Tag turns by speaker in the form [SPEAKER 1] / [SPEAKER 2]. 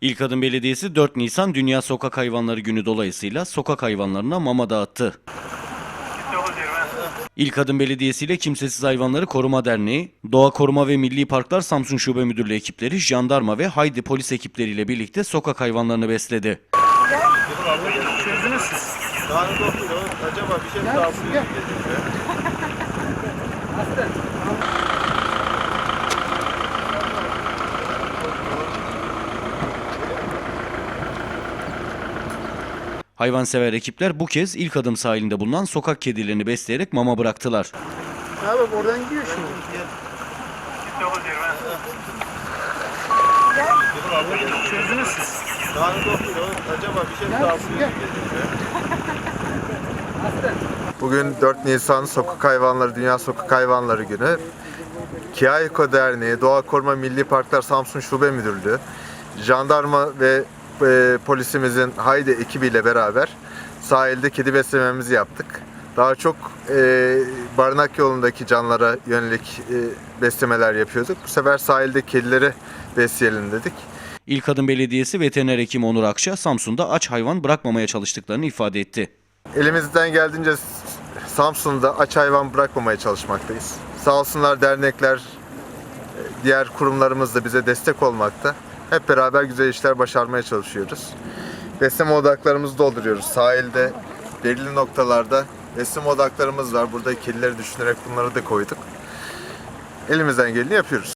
[SPEAKER 1] İlkadın Belediyesi 4 Nisan Dünya Sokak Hayvanları Günü dolayısıyla sokak hayvanlarına mama dağıttı. İlkadın Belediyesi ile Kimsesiz Hayvanları Koruma Derneği, Doğa Koruma ve Milli Parklar Samsun Şube Müdürlüğü ekipleri, jandarma ve Haydi polis ekipleriyle birlikte sokak hayvanlarını besledi.
[SPEAKER 2] Tanrı doktor acaba bir şey
[SPEAKER 1] Hayvansever ekipler bu kez ilk adım sahilinde bulunan sokak kedilerini besleyerek mama bıraktılar.
[SPEAKER 2] Bak oradan gidiyor şimdi. Siz. Acaba bir şey?
[SPEAKER 3] Bugün 4 Nisan Sokak Hayvanları Dünya Sokak Hayvanları Günü. Kiaiko Derneği, Doğa Koruma Milli Parklar Samsun Şube Müdürlüğü, jandarma ve e, polisimizin Haydi ekibiyle beraber sahilde kedi beslememizi yaptık. Daha çok e, barınak yolundaki canlara yönelik e, beslemeler yapıyorduk. Bu sefer sahilde kedileri besleyelim dedik.
[SPEAKER 1] İlk Adım Belediyesi Veteriner Hekimi Onur Akça, Samsun'da aç hayvan bırakmamaya çalıştıklarını ifade etti.
[SPEAKER 3] Elimizden geldiğince Samsun'da aç hayvan bırakmamaya çalışmaktayız. Sağ olsunlar dernekler, diğer kurumlarımız da bize destek olmakta. Hep beraber güzel işler başarmaya çalışıyoruz. Besleme odaklarımızı dolduruyoruz. Sahilde belirli noktalarda besleme odaklarımız var. Burada kedileri düşünerek bunları da koyduk. Elimizden geleni yapıyoruz.